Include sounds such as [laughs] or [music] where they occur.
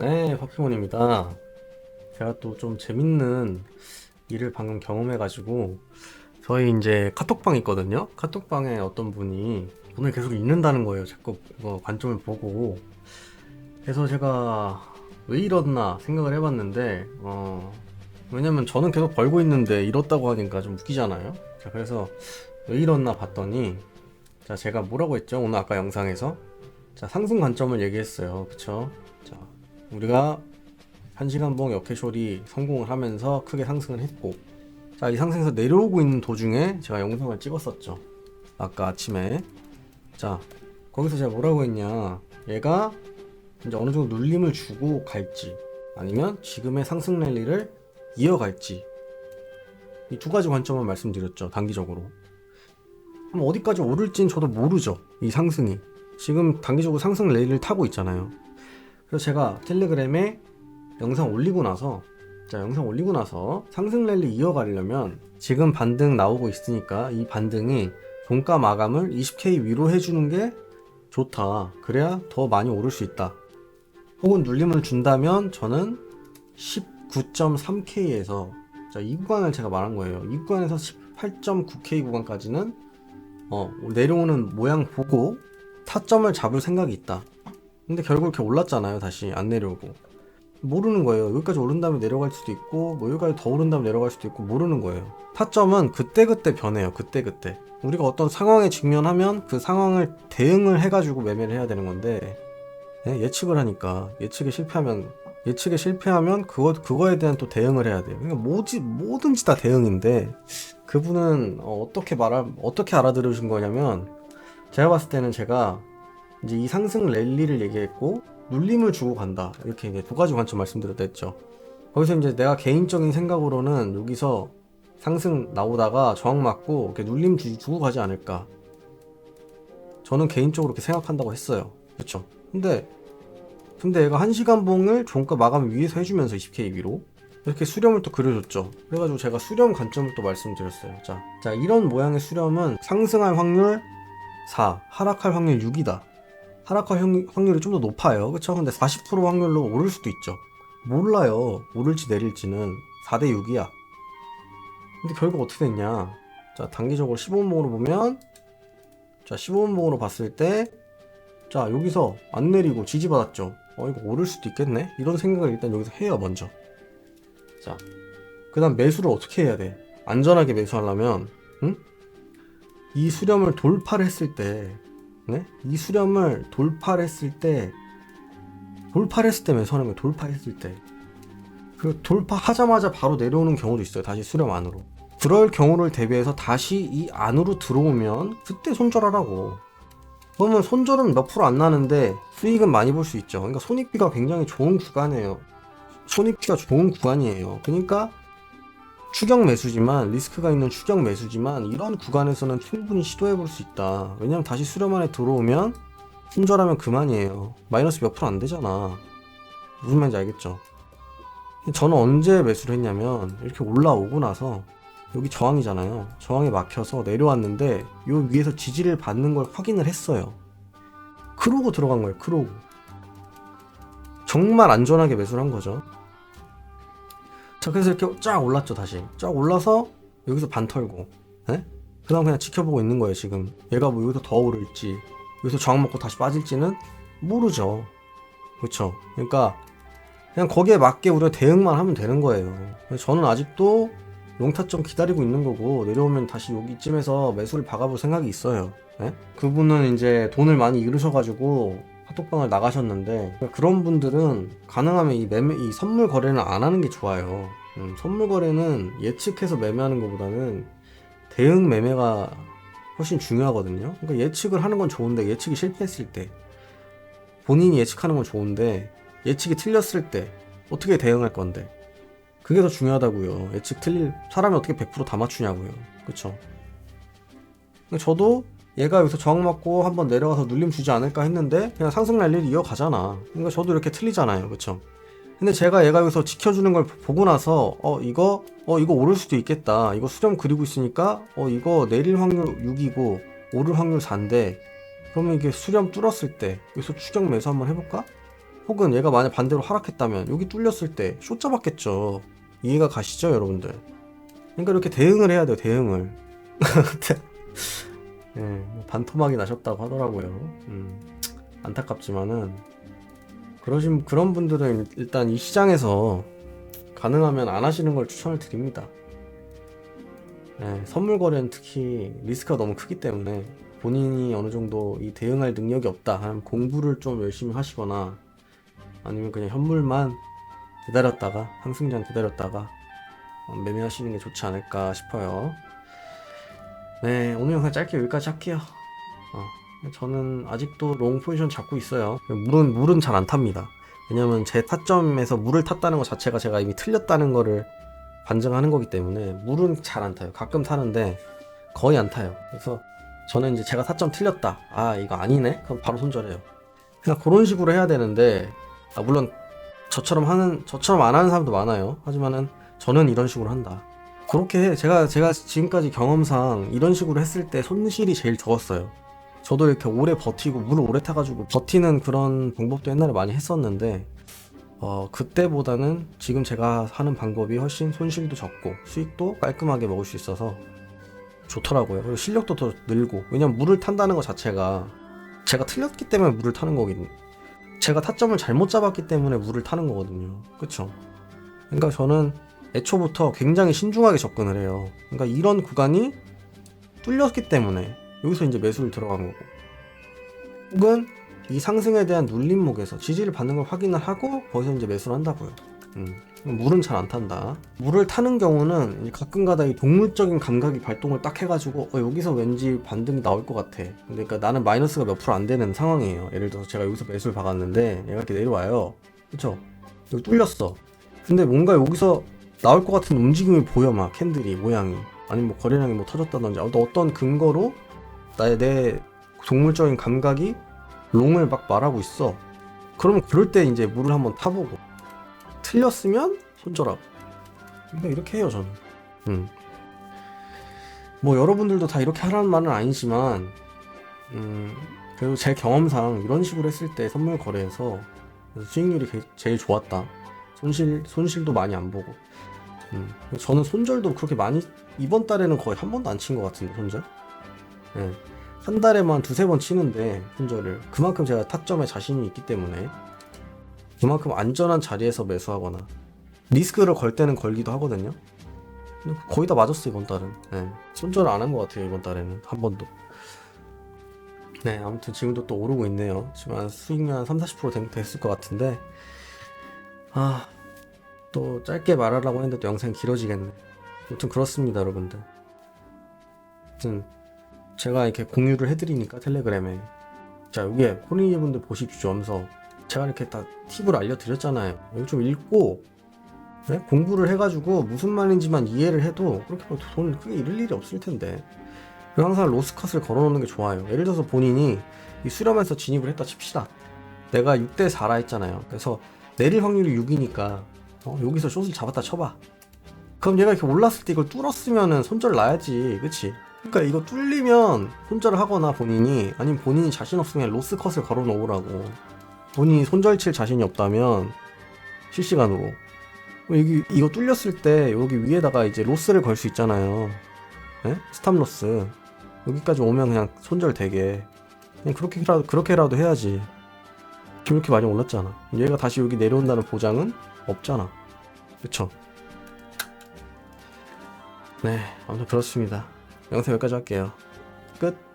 네, 파피몬입니다. 제가 또 좀 재밌는 일을 방금 경험해가지고, 저희 이제 카톡방 있거든요? 카톡방에 어떤 분이 돈을 계속 잃는다는 거예요. 자꾸 이거 관점을 보고. 그래서 제가 왜 이러나 생각을 해봤는데, 어, 왜냐면 저는 계속 벌고 있는데 잃었다고 하니까 좀 웃기잖아요? 자, 그래서 왜 이러나 봤더니, 자, 제가 뭐라고 했죠? 오늘 아까 영상에서? 자, 상승 관점을 얘기했어요. 그쵸? 자, 우리가 한시간봉 역해쇼리 성공을 하면서 크게 상승을 했고 자 이 상승에서 내려오고 있는 도중에 제가 영상을 찍었었죠. 아까 아침에. 자 거기서 제가 뭐라고 했냐. 얘가 이제 어느 정도 눌림을 주고 갈지 아니면 지금의 상승 랠리를 이어갈지. 이 두 가지 관점을 말씀드렸죠 단기적으로. 그럼 어디까지 오를지는 저도 모르죠 이 상승이. 지금 단기적으로 상승 랠리를 타고 있잖아요 그래서 제가 텔레그램에 영상 올리고 나서 자 영상 올리고 나서 상승 랠리 이어가려면 지금 반등 나오고 있으니까 이 반등이 종가 마감을 20K 위로 해주는 게 좋다. 그래야 더 많이 오를 수 있다. 혹은 눌림을 준다면 저는 19.3K에서 자이 구간을 제가 말한 거예요. 이 구간에서 18.9K 구간까지는 어 내려오는 모양 보고 타점을 잡을 생각이 있다 근데 결국 이렇게 올랐잖아요 다시 안 내려오고. 모르는 거예요. 여기까지 오른 다음에 내려갈 수도 있고 뭐 여기까지 더 오른 다음에 내려갈 수도 있고 모르는 거예요. 타점은 그때그때 변해요 그때그때. 우리가 어떤 상황에 직면하면 그 상황을 대응을 해가지고 매매를 해야 되는 건데 예, 예측을 하니까 예측에 실패하면 예측에 실패하면 그거 그거에 대한 또 대응을 해야 돼요. 그러니까 뭐지 뭐든지 다 대응인데 그분은 어, 떻게 말할 어떻게 알아들으신 거냐면 제가 봤을 때는 제가 이제 이 상승 랠리를 얘기했고 눌림을 주고 간다 이렇게 이제 두 가지 관점 말씀드렸다 했죠. 거기서 이제 내가 개인적인 생각으로는 여기서 상승 나오다가 저항 맞고 이렇게 눌림 주, 주고 가지 않을까. 저는 개인적으로 그렇게 생각한다고 했어요. 그렇죠. 근데 근데 얘가 1시간 봉을 종가 마감 위에서 해주면서 20K 위로 이렇게 수렴을 또 그려줬죠. 그래가지고 제가 수렴 관점을 또 말씀드렸어요. 자, 자 이런 모양의 수렴은 상승할 확률 4, 하락할 확률 6이다. 하락할 확- 확률이 좀 더 높아요. 그쵸? 근데 40% 확률로 오를 수도 있죠. 몰라요. 오를지 내릴지는 4대 6이야. 근데 결국 어떻게 됐냐? 자, 단기적으로 15분봉으로 보면 자, 15분봉으로 봤을 때 자, 여기서 안 내리고 지지받았죠. 어, 이거 오를 수도 있겠네? 이런 생각을 일단 여기서 해요, 먼저. 자, 그 다음 매수를 어떻게 해야 돼? 안전하게 매수하려면, 응? 이 수렴을 돌파를 했을 때, 네? 이 수렴을 돌파를 했을 때, 돌파를 했을 때 매수하는 거예요, 돌파했을 때. 그 돌파하자마자 바로 내려오는 경우도 있어요, 다시 수렴 안으로. 그럴 경우를 대비해서 다시 이 안으로 들어오면, 그때 손절하라고. 그러면 손절은 몇 프로 안 나는데 수익은 많이 볼 수 있죠. 그러니까 손익비가 굉장히 좋은 구간이에요. 손익비가 좋은 구간이에요. 그러니까 추격 매수지만 리스크가 있는 추격 매수지만 이런 구간에서는 충분히 시도해 볼 수 있다. 왜냐면 다시 수렴 안에 들어오면 손절하면 그만이에요. 마이너스 몇 프로 안 되잖아. 무슨 말인지 알겠죠? 저는 언제 매수를 했냐면 이렇게 올라오고 나서 여기 저항이잖아요. 저항에 막혀서 내려왔는데 요 위에서 지지를 받는 걸 확인을 했어요. 그러고 들어간 거예요. 그러고 정말 안전하게 매수를 한 거죠. 자 그래서 이렇게 쫙 올랐죠 다시 쫙 올라서 여기서 반 털고 예? 그다음 그냥 지켜보고 있는 거예요 지금 얘가 뭐 여기서 더 오를지 여기서 저항 먹고 다시 빠질지는 모르죠 그렇죠 그러니까 그냥 거기에 맞게 우리가 대응만 하면 되는 거예요 저는 아직도 용타점 기다리고 있는 거고 내려오면 다시 여기쯤에서 매수를 박아볼 생각이 있어요. 예? 그분은 이제 돈을 많이 잃으셔가지고 카톡방을 나가셨는데 그런 분들은 가능하면 이 매매 이 선물 거래는 안 하는 게 좋아요. 음, 선물 거래는 예측해서 매매하는 것보다는 대응 매매가 훨씬 중요하거든요. 그러니까 예측을 하는 건 좋은데 예측이 실패했을 때 본인이 예측하는 건 좋은데 예측이 틀렸을 때 어떻게 대응할 건데 그게 더 중요하다고요. 예측 틀릴 사람이 어떻게 100%다 맞추냐고요. 근데 저도 얘가 여기서 저항 맞고 한번 내려가서 눌림 주지 않을까 했는데 그냥 상승 랠리를 이어가잖아. 그러니까 저도 이렇게 틀리잖아요. 그쵸? 근데 제가 얘가 여기서 지켜주는 걸 보고 나서 어 이거 어 이거 오를 수도 있겠다. 이거 수렴 그리고 있으니까 어 이거 내릴 확률 6이고 오를 확률 4인데 그러면 이게 수렴 뚫었을 때 여기서 추격 매수 한번 해볼까? 혹은 얘가 만약 반대로 하락했다면 여기 뚫렸을 때쇼 잡았겠죠. 이해가 가시죠, 여러분들? 그러니까 이렇게 대응을 해야 돼요, 대응을. [laughs] 예, 뭐 반토막이 나셨다고 하더라고요. 음, 안타깝지만은 그러신 그런 분들은 일단 이 시장에서 가능하면 안 하시는 걸 추천을 드립니다. 예, 선물 거래는 특히 리스크가 너무 크기 때문에 본인이 어느 정도 이 대응할 능력이 없다 하면 공부를 좀 열심히 하시거나 아니면 그냥 현물만 기다렸다가 상승장 기다렸다가 어, 매매하시는 게 좋지 않을까 싶어요. 네, 오늘 영상 짧게 여기까지 할게요. 어, 저는 아직도 롱 포지션 잡고 있어요. 물은 물은 잘 안 탑니다. 왜냐면 제 타점에서 물을 탔다는 것 자체가 제가 이미 틀렸다는 거를 반증하는 거기 때문에 물은 잘 안 타요. 가끔 타는데 거의 안 타요. 그래서 저는 이제 제가 타점 틀렸다. 아 이거 아니네. 그럼 바로 손절해요. 그냥 그런 식으로 해야 되는데 아, 물론 저처럼 하는 저처럼 안 하는 사람도 많아요. 하지만은 저는 이런 식으로 한다. 그렇게 해. 제가 제가 지금까지 경험상 이런 식으로 했을 때 손실이 제일 적었어요. 저도 이렇게 오래 버티고 물을 오래 타가지고 버티는 그런 방법도 옛날에 많이 했었는데 어 그때보다는 지금 제가 하는 방법이 훨씬 손실도 적고 수익도 깔끔하게 먹을 수 있어서 좋더라고요. 그리고 실력도 더 늘고 왜냐면 물을 탄다는 것 자체가 제가 틀렸기 때문에 물을 타는 거거든요. 제가 타점을 잘못 잡았기 때문에 물을 타는 거거든요. 그쵸? 그러니까 저는 애초부터 굉장히 신중하게 접근을 해요. 그러니까 이런 구간이 뚫렸기 때문에 여기서 이제 매수를 들어간 거고. 혹은 이 상승에 대한 눌림목에서 지지를 받는 걸 확인을 하고 거기서 이제 매수를 한다고요. 음. 물은 잘 안 탄다. 물을 타는 경우는 가끔가다 이 동물적인 감각이 발동을 딱 해가지고 어, 여기서 왠지 반등이 나올 것 같아. 그러니까 나는 마이너스가 몇 프로 안 되는 상황이에요. 예를 들어서 제가 여기서 매수를 박았는데 얘가 이렇게 내려와요. 그쵸? 여기 뚫렸어. 근데 뭔가 여기서 나올 것 같은 움직임이 보여 막 캔들이 모양이 아니면 뭐 거래량이 뭐 터졌다든지 어떤 근거로 나의 내 동물적인 감각이 롱을 막 말하고 있어. 그러면 그럴 때 이제 물을 한번 타보고 틀렸으면 손절하고. 그러니까 이렇게 해요 저는. 음. 뭐 여러분들도 다 이렇게 하라는 말은 아니지만, 음, 그래도 제 경험상 이런 식으로 했을 때 선물 거래에서 수익률이 게- 제일 좋았다. 손실 손실도 많이 안 보고. 음. 저는 손절도 그렇게 많이 이번 달에는 거의 한 번도 안 친 것 같은데 손절. 예. 한 달에만 두세 번 치는데 손절을 그만큼 제가 타점에 자신이 있기 때문에 그만큼 안전한 자리에서 매수하거나 리스크를 걸 때는 걸기도 하거든요. 거의 다 맞았어 이번 달은. 예. 손절을 안한 것 같아요 이번 달에는 한 번도. 네 아무튼 지금도 또 오르고 있네요. 지금 한 수익률 한 3, 40% 된- 됐을 것 같은데 아 또 짧게 말하려고 했는데 또 영상이 길어지겠네. 아무튼 그렇습니다 여러분들. 아무튼 제가 이렇게 공유를 해드리니까 텔레그램에 자 여기에 호린이 분들 보십시오 하면서 제가 이렇게 다 팁을 알려드렸잖아요 여기 좀 읽고 네? 공부를 해가지고 무슨 말인지만 이해를 해도 그렇게 뭐돈 크게 잃을 일이 없을 텐데 항상 로스컷을 걸어놓는 게 좋아요 예를 들어서 본인이 이 수렴에서 진입을 했다 칩시다 내가 6대 4라 했잖아요 그래서 내릴 확률이 6이니까 어, 여기서 숏을 잡았다 쳐봐. 그럼 얘가 이렇게 올랐을 때 이걸 뚫었으면은 손절 나야지 그치? 그러니까 이거 뚫리면 손절을 하거나 본인이 아니면 본인이 자신 없으면 로스 컷을 걸어 놓으라고. 본인이 손절 칠 자신이 없다면 실시간으로. 여기 이거 뚫렸을 때 여기 위에다가 이제 로스를 걸 수 있잖아요. 네? 스탑 로스. 여기까지 오면 그냥 손절 되게. 그냥 그렇게라도 그렇게라도 해야지 이렇게 많이 올랐잖아. 얘가 다시 여기 내려온다는 보장은 없잖아. 그쵸? 네 아무튼 그렇습니다. 영상 여기까지 할게요. 끝